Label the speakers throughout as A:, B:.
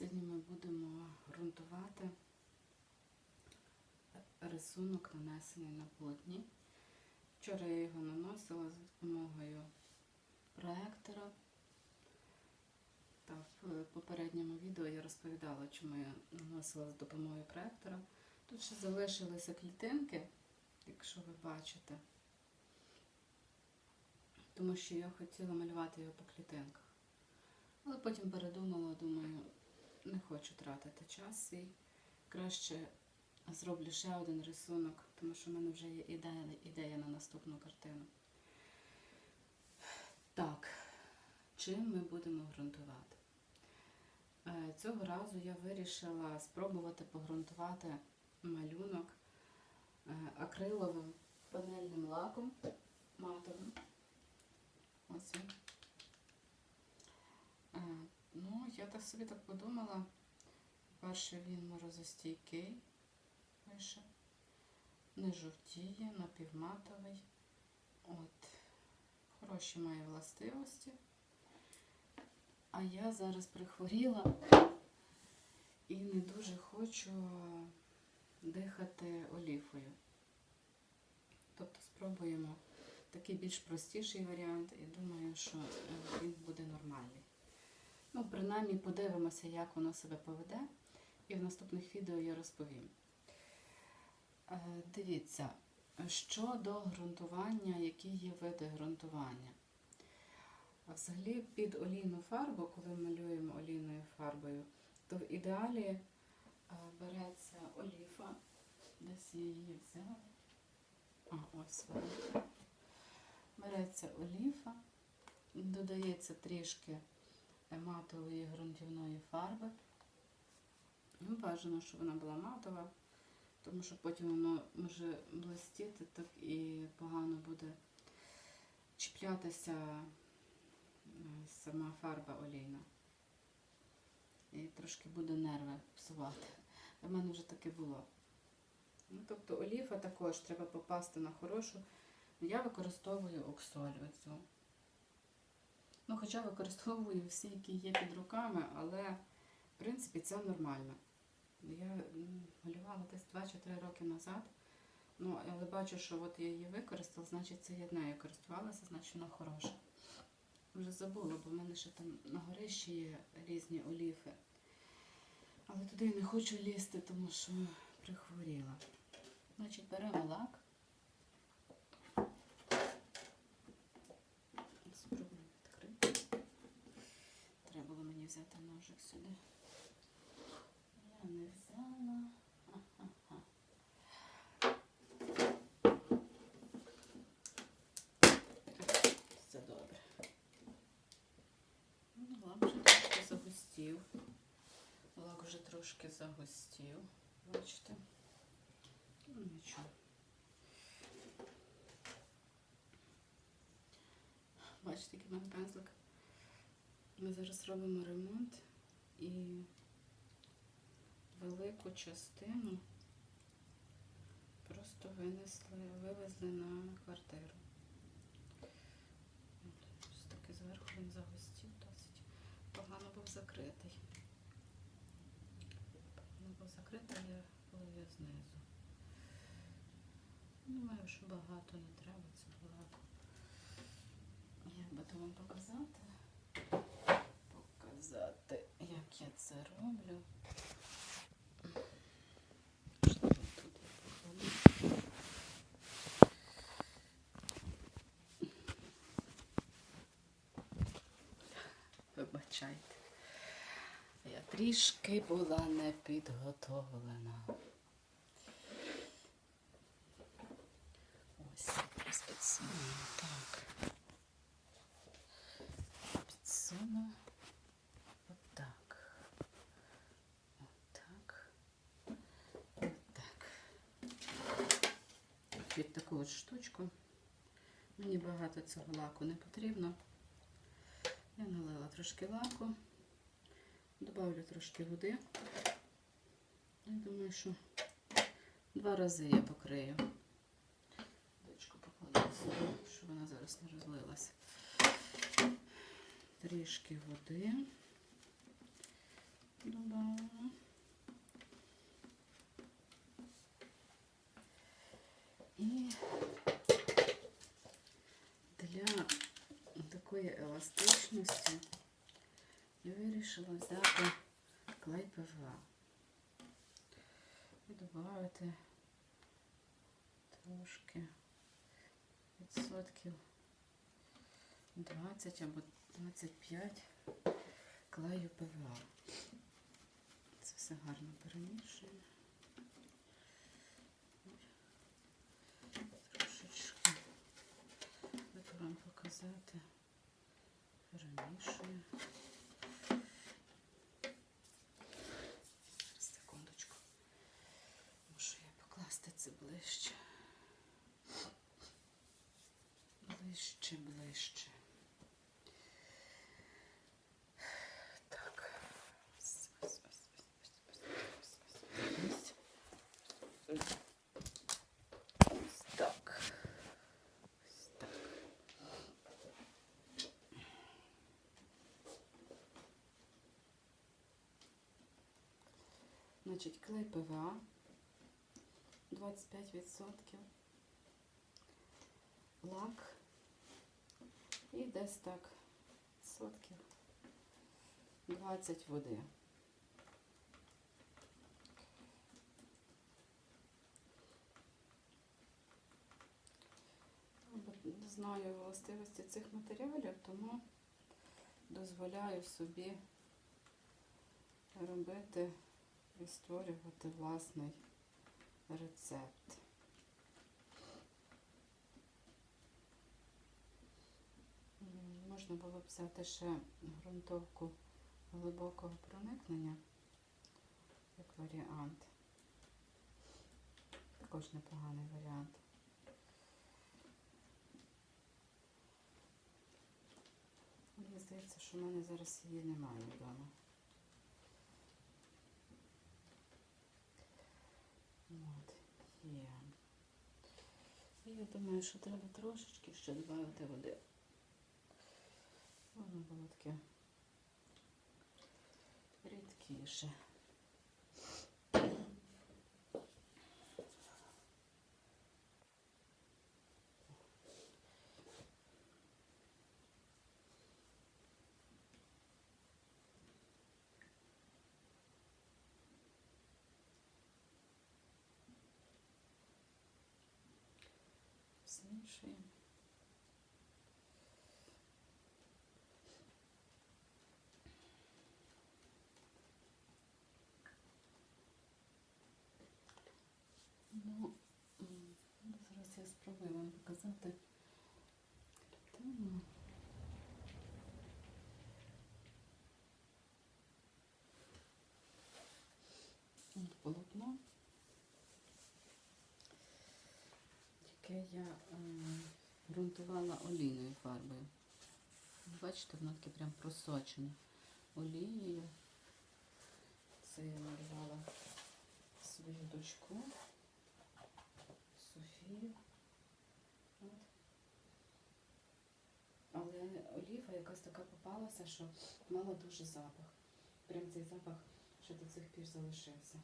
A: Сьогодні ми будемо ґрунтувати рисунок, нанесений на полотні. Вчора я його наносила за допомогою проектора. Та в попередньому відео я розповідала, чому я наносила за допомогою проектора. Тут ще залишилися клітинки, якщо ви бачите, тому що я хотіла малювати його по клітинках. Але потім передумала, думаю, не хочу тратити час свій. Краще зроблю ще один рисунок, тому що в мене вже є ідея, ідея на наступну картину. Так, чим ми будемо ґрунтувати? Е, Цього разу я вирішила спробувати погрунтувати малюнок е, акриловим панельним лаком матовим. Ось він. Е, Ну, я так собі так подумала. Перше він морозостійкий пише. Не жовтіє, напівматовий. От. Хороші має властивості. А я зараз прихворіла і не дуже хочу дихати оліфою. Тобто спробуємо такий більш простіший варіант і думаю, що е, він буде нормальний. Ну, принаймні подивимося, як воно себе поведе, і в наступних відео я розповім. Е, Дивіться, щодо ґрунтування, які є види ґрунтування. Взагалі під олійну фарбу, коли малюємо олійною фарбою, то в ідеалі е, береться оліфа, десь я її взяла. А, ось вона. Береться оліфа, додається трішки матової ґрунтівної фарби. Ну, бажано, щоб вона була матова, тому що потім воно може блистіти, так і погано буде чіплятися е, сама фарба олійна. І трошки буде нерви псувати. У мене вже таке було. Ну, тобто оліфа також треба попасти на хорошу. Я використовую оксоль оцю. Ну, хоча використовую всі, які є під руками, але в принципі це нормально. Я малювала десь 2-3 роки назад. Ну, але бачу, що от я її використала, значить це я нею користувалася, значить вона хороша. Вже забула, бо в мене ще там на горищі є різні оліфи. Але туди я не хочу лізти, тому що прихворіла. Значить, беремо лак. Спробуємо відкрити. Треба було мені взяти ножик сюди. Я не взяла. Ага. Все добре. Ну, Лак вже трошки загустів. Лак вже трошки загустів. Бачите? Ну, нічого. Бачите, який в мене пензлик. Ми зараз робимо ремонт і велику частину просто винесли, вивезли на квартиру. Ось таки зверху він загустів досить. Погано був закритий. Погано був закритий, я половив знизу. Думаю, що багато не треба цього лаку. Як би то вам? Показати, це роблю. Вибачайте. Я трішки була не підготовлена. Ось зараз підсуну. Так. Підсуну. Отак. Отак. Отак. Під таку штучку. Мені багато цього лаку не потрібно. Я налила трошки лаку, добавлю трошки води. Я думаю, що два рази я покрию. Дочку покладу сюди, щоб вона зараз не розлилася. Трішки води. Добавила. І для такої еластичності я вирішила взяти клей ПВА і додати трошки відсотків 20 або 25 клею ПВА. Це все гарно перемішуємо. Трошечки хочу вам показати. Перемішую. Секундочку. Мушу я покласти це ближче. Ближче, ближче. Так. Ось, ось, ось, ось, ось, ось, ось, ось. Ось так. Ось так. Значить, клей ПВА 25%, лак і десь так відсотків 20 води. Знаю властивості цих матеріалів, тому дозволяю собі робити і створювати власний рецепт. Можна було б взяти ще ґрунтовку глибокого проникнення, як варіант. Також непоганий варіант. Мені здається, що в мене зараз її немає вдома. От, є. Я думаю, що треба трошечки ще додати води. Воно було таке рідкіше. Змішуємо. М, ну, зараз я спробую вам показати яке я ем, ґрунтувала олійною фарбою. Бачите, воно таке прям просочене олією. Це я малювала свою дочку Софію. От. Але оліва якась така попалася, що мала дуже запах. Прям цей запах ще до цих пір залишився.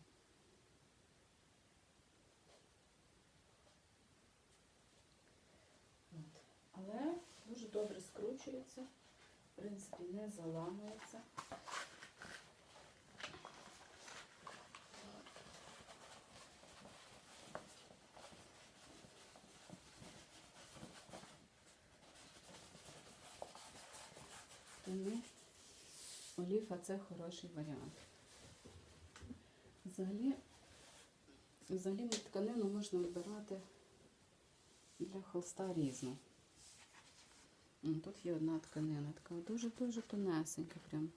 A: От. Але дуже добре скручується, в принципі, не заламується. Тому оліфа це хороший варіант. Взагалі, взагалі тканину можна вибирати для холста різну. Тут є одна тканина, така дуже-дуже тонесенька, прям.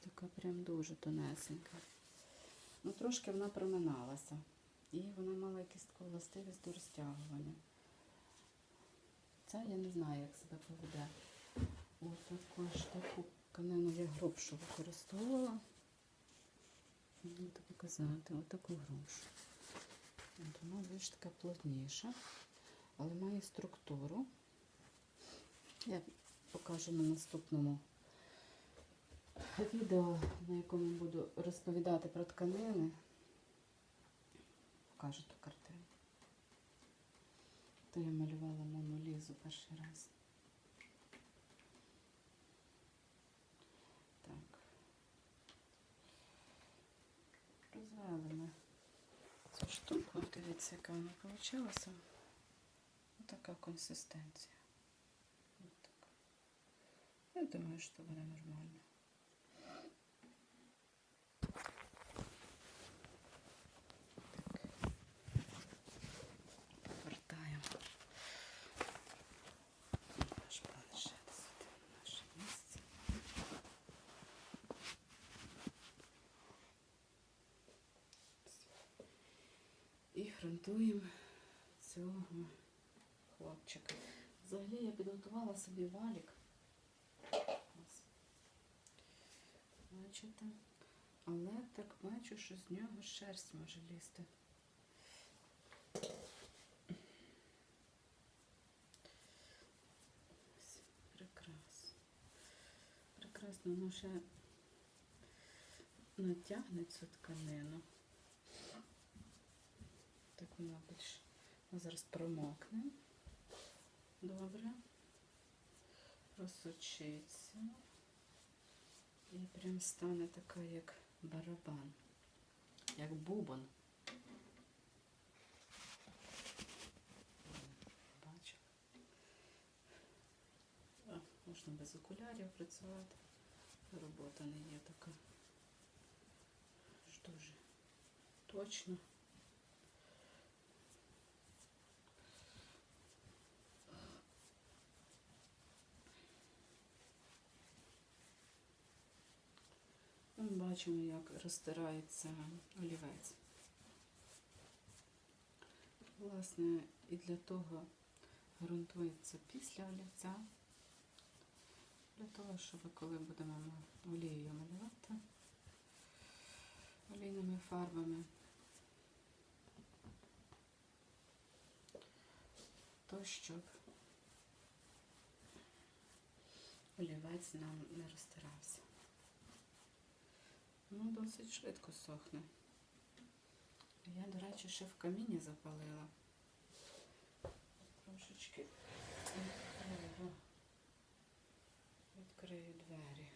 A: Така прям дуже тонесенька. Ну, трошки вона проминалася. І вона мала якусь таку властивість до розтягування. Ця я не знаю, як себе поведе. От також таку тканину я грубшу використовувала. Можете показати, отаку грубшу. Вона більш така плотніша, але має структуру. Я покажу на наступному відео, на якому буду розповідати про тканини, покажу ту картину. То я малювала Мону Лізу перший раз. Так. Розвели ми цю штуку. Дивіться, яка вона вийшла. Така консистенція. Я думаю, що буде нормально. І фронтуємо цього хлопчика. Взагалі я підготувала собі валік. Ось. Бачите? Але так бачу, що з нього шерсть може лізти. Ось, Прекрасно. Прекрасно, воно ще натягне цю тканину. Так більш вона зараз промокне. Добре. Просочиться. І прям стане така, як барабан, як бубон. Бачу. А, можна без окулярів працювати. Робота не є така. ж Дуже точно. Ми бачимо, як розтирається олівець. Власне, і для того ґрунтується після олівця, для того, щоб коли будемо олією малювати олійними фарбами, то щоб олівець нам не розтирався. Ну, досить швидко сохне. Я, до речі, ще в каміні запалила. Трошечки відкрию, відкрию двері.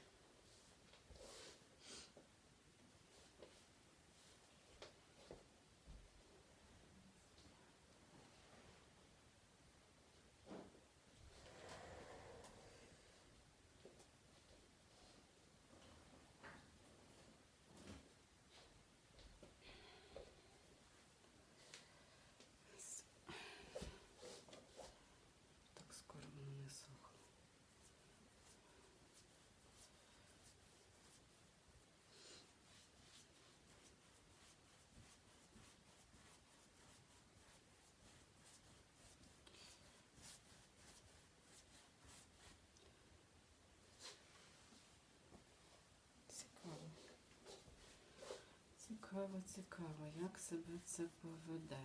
A: Так скоро воно не сохло. Цікаво. Цікаво, цікаво, як себе це поведе.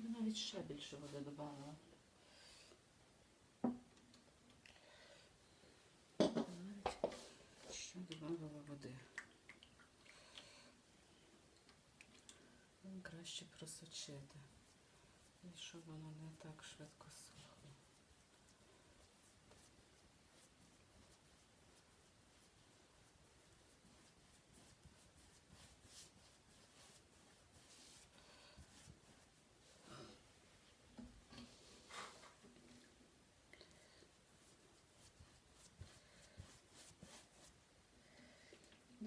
A: Навіть ще більше води додала. Навіть ще додала води. Краще просочити. І щоб воно не так швидко сохло.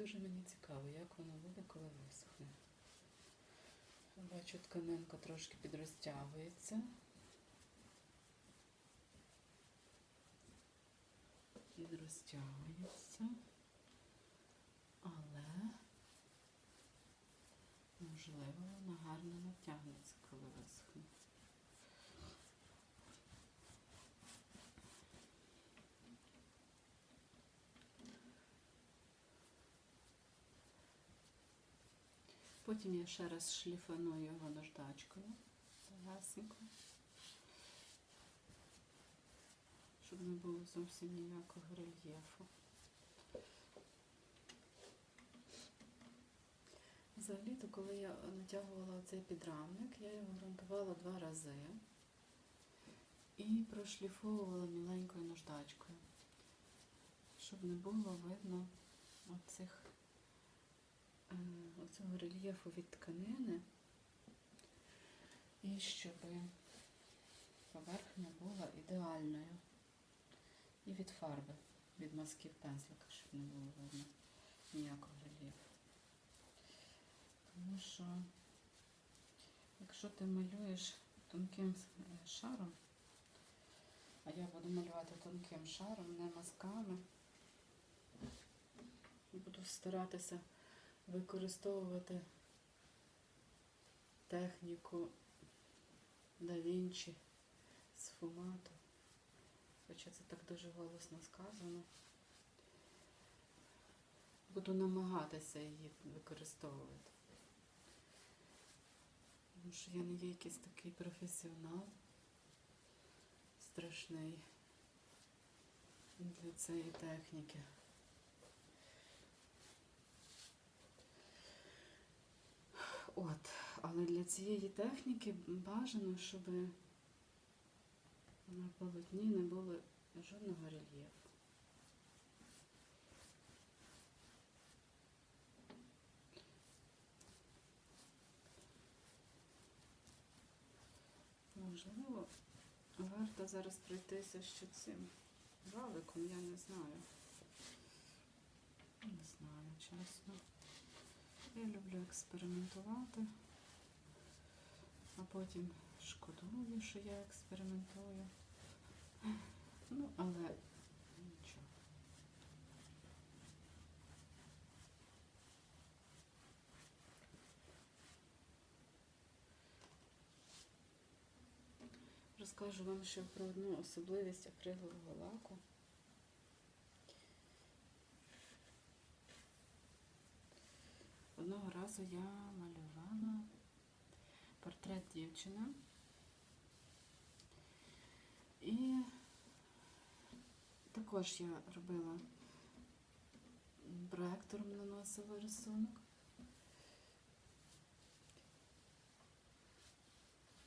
A: Дуже мені цікаво, як воно буде, коли висохне. Бачу, тканинка трошки підрозтягується. Підрозтягується. Але можливо вона гарно натягнеться, коли висохне. Потім я ще раз шліфаную його наждачкою легесенько, щоб не було зовсім ніякого рельєфу. Взагалі-то, коли я натягувала цей підрамник, я його ґрунтувала два рази і прошліфовувала міленькою наждачкою, щоб не було видно оцих, оцього рельєфу від тканини і щоб поверхня була ідеальною. І від фарби, від мазків пензлика, щоб не було видно ніякого рельєфу. Тому що, якщо ти малюєш тонким е, шаром, а я буду малювати тонким шаром, не мазками, буду старатися використовувати техніку да Вінчі з фумату. Хоча це так дуже голосно сказано. Буду намагатися її використовувати. Тому що я не є якийсь такий професіонал страшний для цієї техніки. От, але для цієї техніки бажано, щоб на полотні не було жодного рельєфу. Можливо, варто зараз пройтися ще цим валиком, я не знаю. Не знаю, чесно. Я люблю експериментувати, а потім шкодую, що я експериментую. Ну, але нічого. Розкажу вам ще про одну особливість акрилового лаку. Одного разу я малювала портрет дівчини. І також я робила проектором наносила рисунок.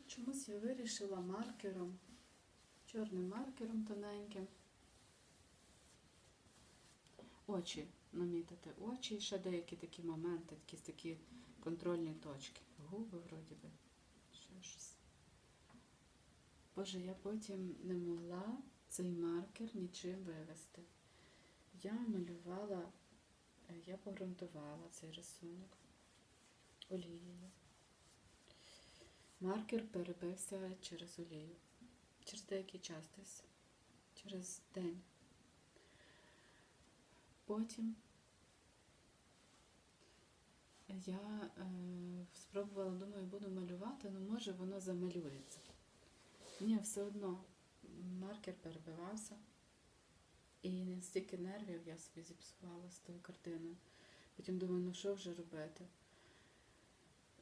A: Чомусь я вирішила маркером, чорним маркером тоненьким. Очі намітити очі і ще деякі такі моменти, якісь такі контрольні точки. Губи вроді би. Ще щось. Боже, я потім не могла цей маркер нічим вивести. Я малювала, е, я погрунтувала цей рисунок олією. Маркер перебився через олію. Через деякий час десь, через день. Потім я е, спробувала, думаю, буду малювати, але може воно замалюється. Ні, все одно маркер перебивався. І не стільки нервів я собі зіпсувала з тою картиною. Потім думаю, ну що вже робити?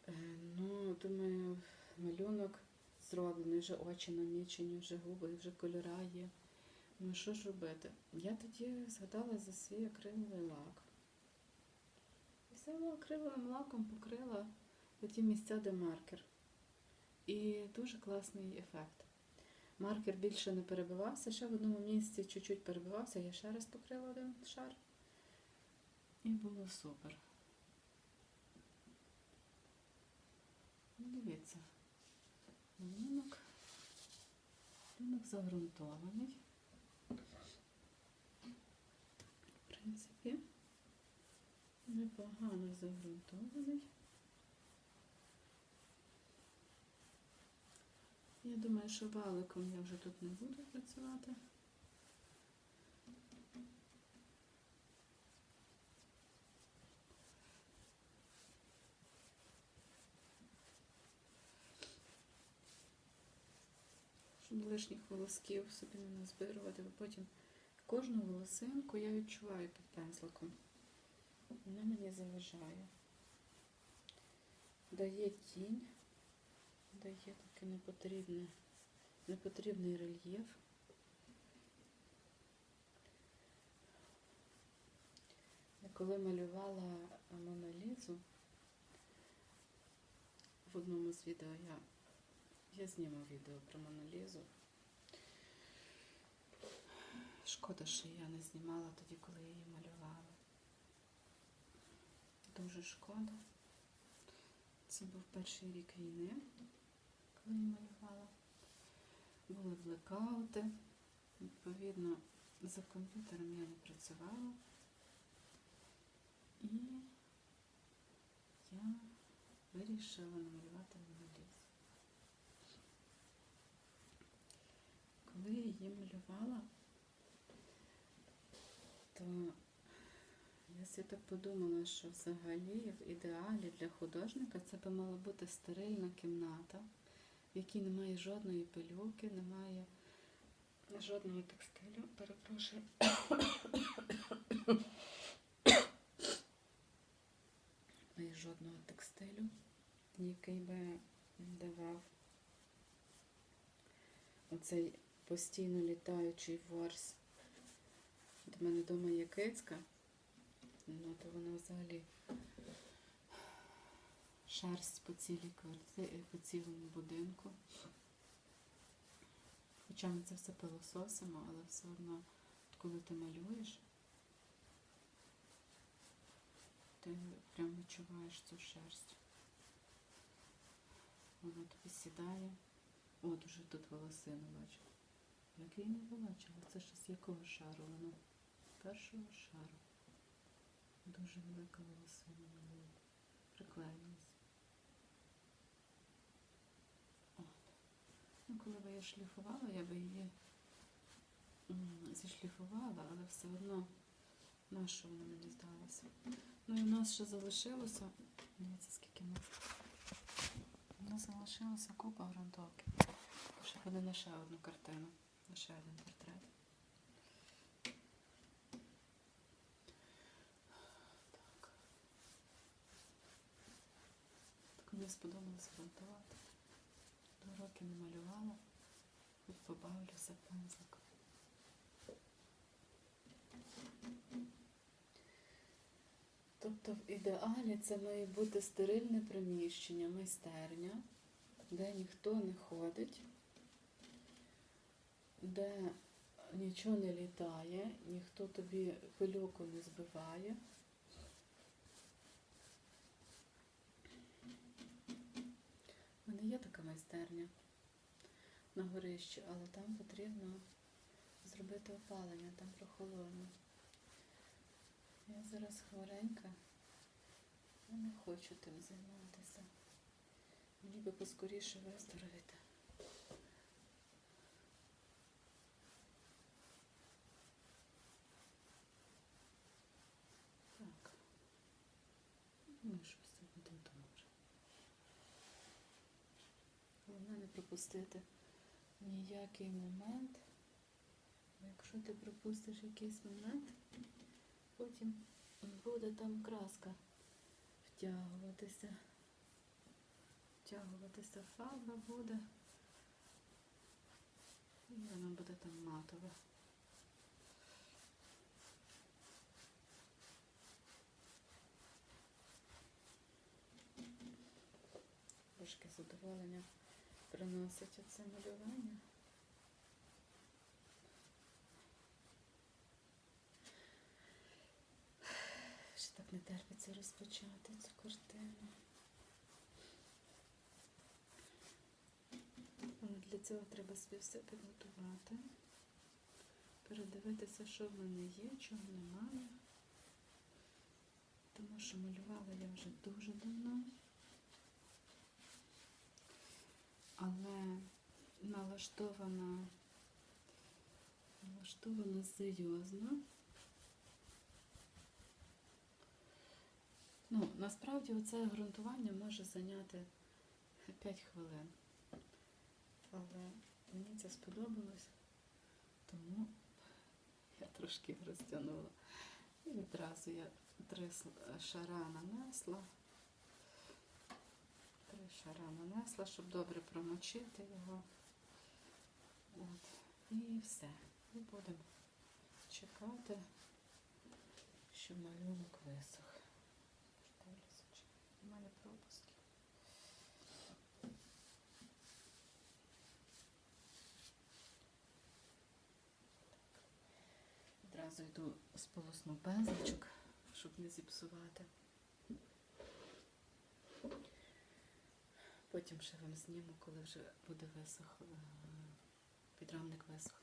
A: Е, ну, думаю, малюнок зроблений, вже очі намічені, вже губи, вже кольора є. Ну що ж робити? Я тоді згадала за свій акриловий лак. Взяла акриловим лаком покрила ті місця, де маркер. І дуже класний ефект. Маркер більше не перебивався, ще в одному місці чуть-чуть перебивався, я ще раз покрила один шар. І було супер. Дивіться, малюнок, малюнок загрунтований. В принципі, непогано загрунтований. Я думаю, що валиком я вже тут не буду працювати. Щоб лишніх волосків собі не назбирувати, бо потім кожну волосинку я відчуваю під пензликом. Вона мені заважає. Дає тінь, дає такий непотрібний, непотрібний рельєф. Я коли малювала монолізу, в одному з відео я, я зніму відео про монолізу. Шкода, що я не знімала тоді, коли я її малювала. Дуже шкода. Це був перший рік війни, коли я малювала. Були блекаути. Відповідно, за комп'ютером я не працювала. І я вирішила намалювати Монолізу. Коли я її малювала, то я собі так подумала, що взагалі в ідеалі для художника це би мала бути стерильна кімната, в якій немає жодної пилюки, немає жодного текстилю. Перепрошую. Немає жодного текстилю, який би давав оцей постійно літаючий ворс. До мене вдома є кицька, ну то вона взагалі шерсть по цілій квартирі, по цілому будинку. Хоча ми це все пилососимо, але все одно, коли ти малюєш, ти прям відчуваєш цю шерсть. Вона тобі сідає. О, дуже тут волосину бачу. Як її не побачила, це ж з якого шару воно? Першого шару. Дуже велика волосина на. Приклеїлась. Ну, коли б я шліфувала, я би її зішліфувала, але все одно на що воно мені здалося. Ну і в нас ще залишилося. Дивіться, скільки нас. У нас залишилося купа грунтовки. Ще буде на ще одну картину, на ще один портрет. Мені сподобалося грунтувати. Два роки не малювала, хоч побавлюся пензликом. Тобто в ідеалі це має бути стерильне приміщення, майстерня, де ніхто не ходить, де нічого не літає, ніхто тобі пильоку не збиває. Мене є така майстерня на горищі, але там потрібно зробити опалення, там прохолодно. Я зараз хворенька, я не хочу тим займатися. Мені би поскоріше виздоровіти. Так. Ну, що все буде добре. Головне не пропустити ніякий момент. Якщо ти пропустиш якийсь момент, потім буде там краска втягуватися. Втягуватися фарба буде. І воно буде там матове. Трошки задоволення приносить оце малювання. Ще так не терпиться розпочати цю картину. Але для цього треба собі все підготувати, передивитися, що в мене є, чого немає. Тому що малювала я вже дуже давно. Але налаштована, налаштована серйозно. Ну, насправді оце ґрунтування може зайняти 5 хвилин. Але мені це сподобалось, тому я трошки розтягнула. І відразу я три шара нанесла. Шара нанесла, щоб добре промочити його. От. І все. І будемо чекати, що щоб малюнок висох. Чи немає пропусків. Одразу йду сполосну пензличок, щоб не зіпсувати. Потім ще вам зніму, коли вже буде висох, е, підрамник висохне.